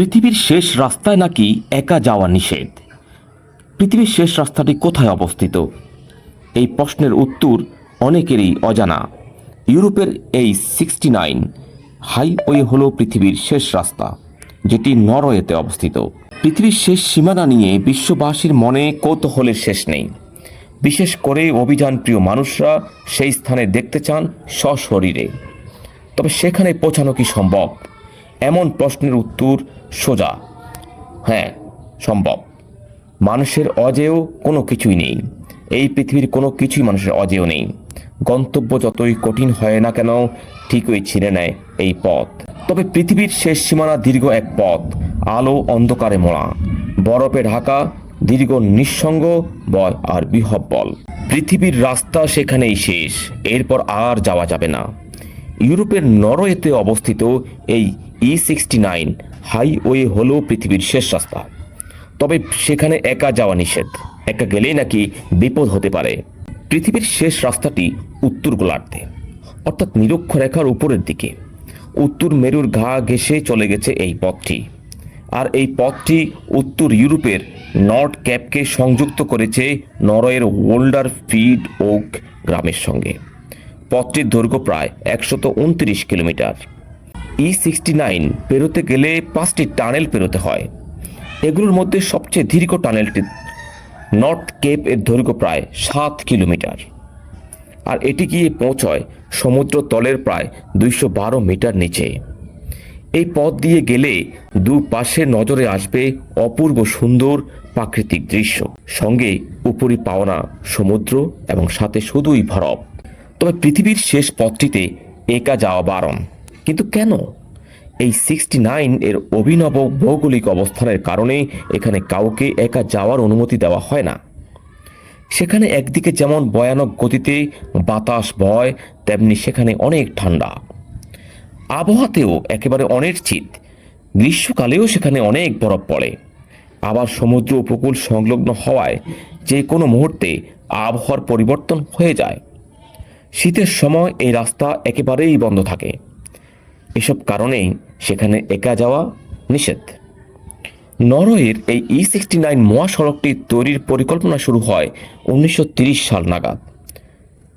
পৃথিবীর শেষ রাস্তায় নাকি একা যাওয়া নিষেধ? পৃথিবীর শেষ রাস্তাটি কোথায় অবস্থিত? এই প্রশ্নের উত্তর অনেকেরই অজানা। ইউরোপের এই সিক্সটি নাইন হাইওয়ে হল পৃথিবীর শেষ রাস্তা, যেটি নরওয়েতে অবস্থিত। পৃথিবীর শেষ সীমানা নিয়ে বিশ্ববাসীর মনে কৌতূহলের শেষ নেই। বিশেষ করে অভিযান প্রিয় মানুষরা সেই স্থানে দেখতে চান সশরীরে। তবে সেখানে পৌঁছানো কি সম্ভব? এমন প্রশ্নের উত্তর সোজা। হ্যাঁ সম্ভব। মানুষের অজেয় কোনো কিছুই নেই। এই পৃথিবীর কোনো কিছুই মানুষের অজেয় নেই। গন্তব্য যতই কঠিন হয় না কেন, ঠিকই ছিঁড়ে নেয় এই পথ। তবে পৃথিবীর শেষ সীমানা দীর্ঘ এক পথ, আলো অন্ধকারে মোড়া। বরফে ঢাকা, দীর্ঘ নিঃসঙ্গ বল আর বিহব্বল। পৃথিবীর রাস্তা সেখানেই শেষ, এরপর আর যাওয়া যাবে না। ইউরোপের নরওয়েতে অবস্থিত এই ই সিক্সটি নাইন হাইওয়ে হল পৃথিবীর শেষ রাস্তা। তবে সেখানে একা যাওয়া নিষেধ। একা গেলেই নাকি বিপদ হতে পারে। পৃথিবীর শেষ রাস্তাটি উত্তর গোলার্ধে, অর্থাৎ নিরক্ষরেখার উপরের দিকে। উত্তর মেরুর ঘা ঘেঁষে চলে গেছে এই পথটি। আর এই পথটি উত্তর ইউরোপের নর্থ ক্যাপকে সংযুক্ত করেছে নরওয়ের ওল্ডার ফিড ওক গ্রামের সঙ্গে। পথটির দৈর্ঘ্য প্রায় একশত উনত্রিশ কিলোমিটার। ই সিক্সটি নাইন পেরোতে গেলে পাঁচটি টানেল পেরোতে হয়। এগুলোর মধ্যে সবচেয়ে দীর্ঘ টানেলটি নর্থ কেপ এর দৈর্ঘ্য প্রায় সাত কিলোমিটার। আর এটি গিয়ে পৌঁছয় সমুদ্র তলের প্রায় দুইশো বারো মিটার নিচে। এই পথ দিয়ে গেলে দু পাশে নজরে আসবে অপূর্ব সুন্দর প্রাকৃতিক দৃশ্য। সঙ্গে উপরি পাওনা সমুদ্র এবং সাথে শুধুই বরফ তবে পৃথিবীর শেষ পথটিতে একা যাওয়া বারণ। কিন্তু কেন? এই সিক্সটি নাইন এর অভিনব ভৌগোলিক অবস্থানের কারণে এখানে কাউকে একা যাওয়ার অনুমতি দেওয়া হয় না। সেখানে একদিকে যেমন ভয়ানক গতিতে বাতাস বয়, তেমনি সেখানে অনেক ঠান্ডা। আবহাওয়াতেও একেবারে অনিশ্চিত। গ্রীষ্মকালেও সেখানে অনেক বরফ পড়ে। আবার সমুদ্র উপকূল সংলগ্ন হওয়ায় যে কোনো মুহূর্তে আবহাওয়ার পরিবর্তন হয়ে যায়। শীতের সময় এই রাস্তা একেবারেই বন্ধ থাকে। এসব কারণেই সেখানে একা যাওয়া নিষেধ। নরওয়ের এই ই সিক্সটি নাইন মহাসড়কটি তৈরির পরিকল্পনা শুরু হয় উনিশশো সাল নাগাদ।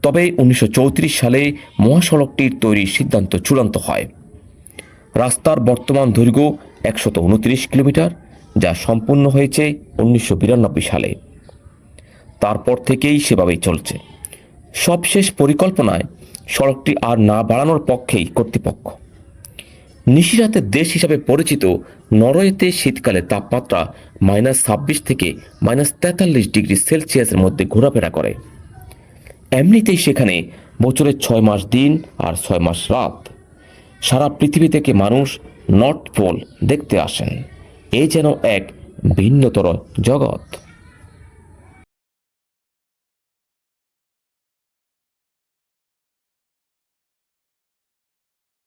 তবে উনিশশো চৌত্রিশ সালে মহাসড়কটির তৈরির সিদ্ধান্ত চূড়ান্ত হয়। রাস্তার বর্তমান দৈর্ঘ্য একশত উনত্রিশ কিলোমিটার, যা সম্পূর্ণ হয়েছে উনিশশো বিরানব্বই সালে। তারপর থেকেই সেভাবেই চলছে। সবশেষ পরিকল্পনায় সড়কটি আর না বাড়ানোর পক্ষেই কর্তৃপক্ষ। নিশিরাতের দেশ হিসাবে পরিচিত নরওয়েতে শীতকালে তাপমাত্রা মাইনাস ছাব্বিশ থেকে মাইনাস তেতাল্লিশ ডিগ্রি সেলসিয়াসের মধ্যে ঘোরাফেরা করে। এমনিতেই সেখানে বছরের ছয় মাস দিন আর ছয় মাস রাত। সারা পৃথিবী থেকে মানুষ নর্থ পোল দেখতে আসেন। এ যেন এক ভিন্নতর জগৎ।